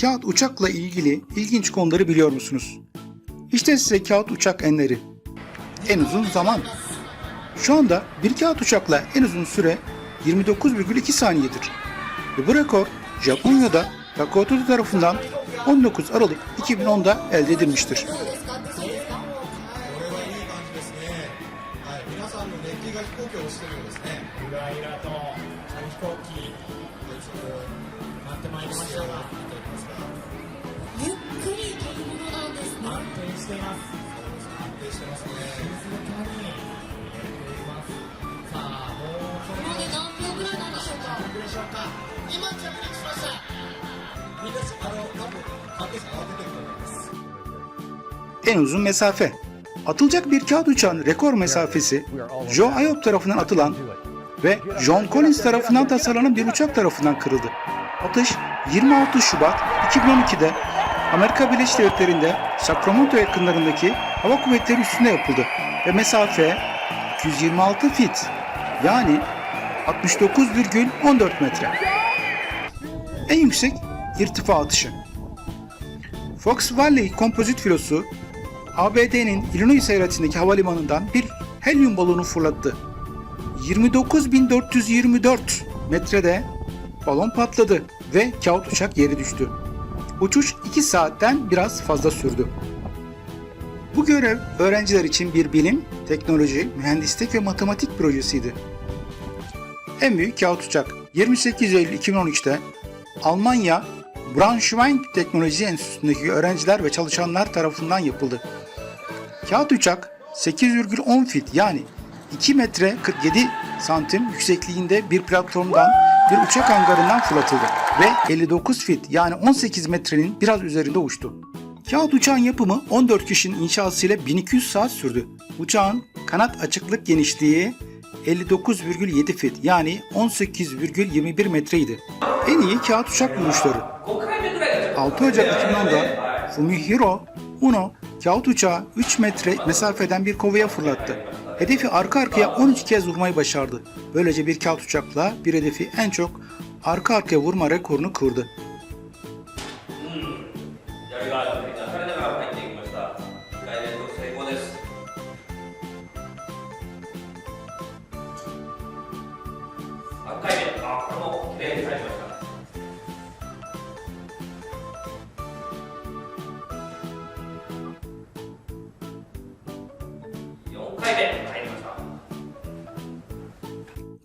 kağıt uçakla ilgili ilginç konuları biliyor musunuz? İşte size kağıt uçak enleri. En uzun zaman. Şu anda bir kağıt uçakla en uzun süre 29,2 saniyedir. Ve bu rekor Japonya'da Takoto tarafından 19 Aralık 2010'da elde edilmiştir. しています安定してますね。静かにやっていますさあもうそろここまで何秒ぐらいなんでしょうか。そろでしょうか今着陸しました。みんな、あの、多分、関係者慌ててると思います。 En uzun mesafe. Atılacak bir kağıt uçağın rekor mesafesi Joe Ayob tarafından atılan ve John Collins tarafından tasarlanan bir uçak tarafından kırıldı. Atış 26 Şubat 2012'de Amerika Birleşik Devletleri'nde Sacramento yakınlarındaki hava kuvvetleri üstünde yapıldı ve mesafe 226 fit yani 69,14 metre. En yüksek irtifa atışı. Fox Valley kompozit filosu ABD'nin Illinois eyaletindeki havalimanından bir helyum balonu fırlattı. 29.424 metrede balon patladı ve kağıt uçak yere düştü. Uçuş 2 saatten biraz fazla sürdü. Bu görev öğrenciler için bir bilim, teknoloji, mühendislik ve matematik projesiydi. En büyük kağıt uçak 28 Eylül 2013'te Almanya Braunschweig Teknoloji Enstitüsü'ndeki öğrenciler ve çalışanlar tarafından yapıldı. Kağıt uçak 8,10 fit yani 2 metre 47 santim yüksekliğinde bir platformdan bir uçak hangarından fırlatıldı ve 59 fit yani 18 metrenin biraz üzerinde uçtu. Kağıt uçağın yapımı 14 kişinin inşasıyla 1200 saat sürdü. Uçağın kanat açıklık genişliği 59,7 fit yani 18,21 metreydi. En iyi kağıt uçak buluşları 6 Ocak 2010'da Fumihiro Uno kağıt uçağı 3 metre mesafeden bir kovaya fırlattı. Hedefi arka arkaya 13 kez vurmayı başardı. Böylece bir kağıt uçakla bir hedefi en çok arka arkaya vurma rekorunu kırdı.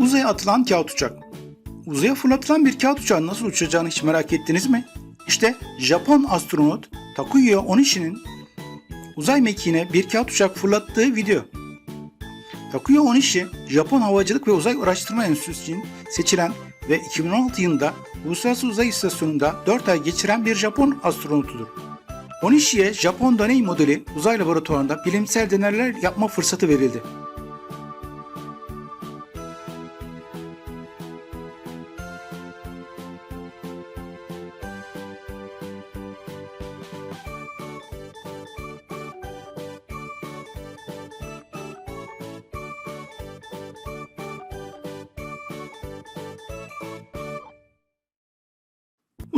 Uzaya atılan kağıt uçak. Uzaya fırlatılan bir kağıt uçağın nasıl uçacağını hiç merak ettiniz mi? İşte Japon astronot Takuya Onishi'nin uzay mekiğine bir kağıt uçak fırlattığı video. Takuya Onishi, Japon Havacılık ve Uzay Araştırma Enstitüsü için seçilen ve 2016 yılında Uluslararası Uzay İstasyonu'nda 4 ay geçiren bir Japon astronotudur. Onishi'ye Japon deney modeli uzay laboratuvarında bilimsel deneyler yapma fırsatı verildi.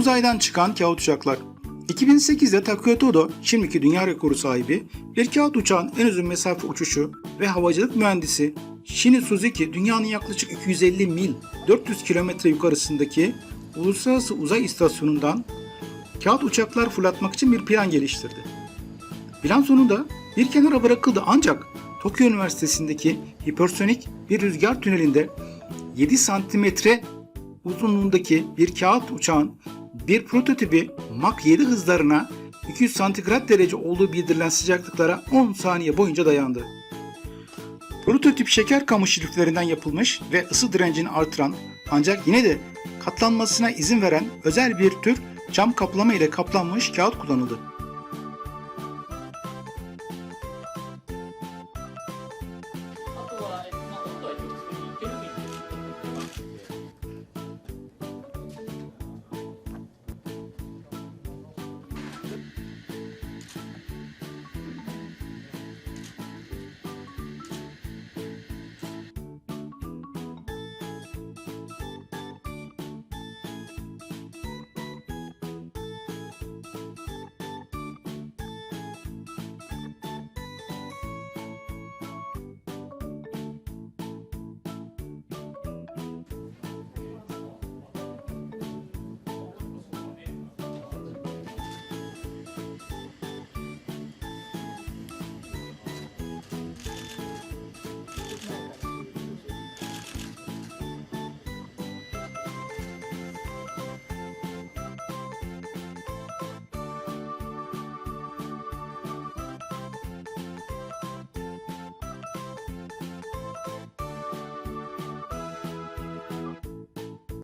Uzaydan çıkan kağıt uçaklar. 2008'de Takuya Todo, şimdiki dünya rekoru sahibi, bir kağıt uçağın en uzun mesafe uçuşu ve havacılık mühendisi Shini Suzuki dünyanın yaklaşık 250 mil 400 kilometre yukarısındaki Uluslararası Uzay İstasyonu'ndan kağıt uçaklar fırlatmak için bir plan geliştirdi. Plan sonunda bir kenara bırakıldı ancak Tokyo Üniversitesi'ndeki hipersonik bir rüzgar tünelinde 7 santimetre uzunluğundaki bir kağıt uçağın bir prototipi Mach 7 hızlarına 200 santigrat derece olduğu bildirilen sıcaklıklara 10 saniye boyunca dayandı. Prototip şeker kamışı liflerinden yapılmış ve ısı direncini artıran ancak yine de katlanmasına izin veren özel bir tür cam kaplama ile kaplanmış kağıt kullanıldı.